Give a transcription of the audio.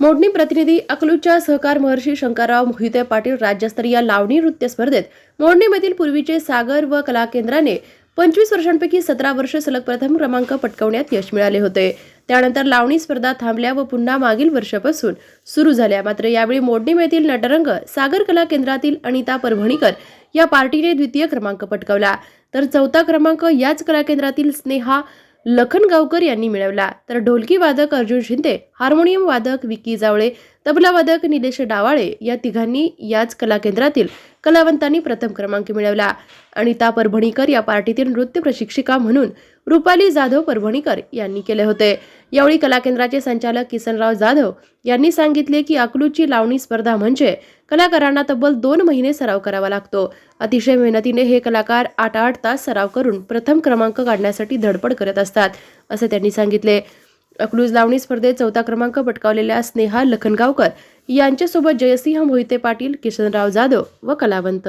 मोडणी प्रतिनिधी अकलूजच्या सहकार महर्षी शंकरराव मोहिते पाटील राज्यस्तरीय लावणी नृत्य स्पर्धेत मोडणीमधील पूर्वीचे सागर व कला केंद्राने पंचवीस वर्षांपैकी सतरा वर्ष सलग प्रथम क्रमांक पटकवण्यात यश मिळाले होते. त्यानंतर लावणी स्पर्धा थांबल्या व पुन्हा मागील वर्षापासून सुरू झाल्या. मात्र यावेळी मोडणीमधील नटरंग सागर कला केंद्रातील अनिता परभणीकर या पार्टीने द्वितीय क्रमांक पटकावला. तर चौथा क्रमांक याच कला केंद्रातील स्नेहा लखनगावकर यांनी मिळवला. तर ढोलकी वादक अर्जुन शिंदे हार्मोनियम वादक विकी जावळे तबला वादक निलेश डावाळे या तिघांनी याच कला केंद्रातील कलावंतांनी प्रथम क्रमांक मिळवला. अनिता परभणीकर या पार्टीतील नृत्य प्रशिक्षिका म्हणून रुपाली जाधव परभणीकर यांनी केले होते. यावेळी कला केंद्राचे संचालक किसनराव जाधव यांनी सांगितले की अकलूची लावणी स्पर्धा म्हणजे कलाकारांना तब्बल दोन महिने सराव करावा लागतो. अतिशय मेहनतीने हे कलाकार आठ आठ तास सराव करून प्रथम क्रमांक काढण्यासाठी धडपड करत असतात असे त्यांनी सांगितले. अकलूज लावणी स्पर्धेत चौथा क्रमांक पटकावलेल्या स्नेहा लखनगावकर यांच्यासोबत जयसिंह मोहिते पाटील किशनराव जाधव व कलावंत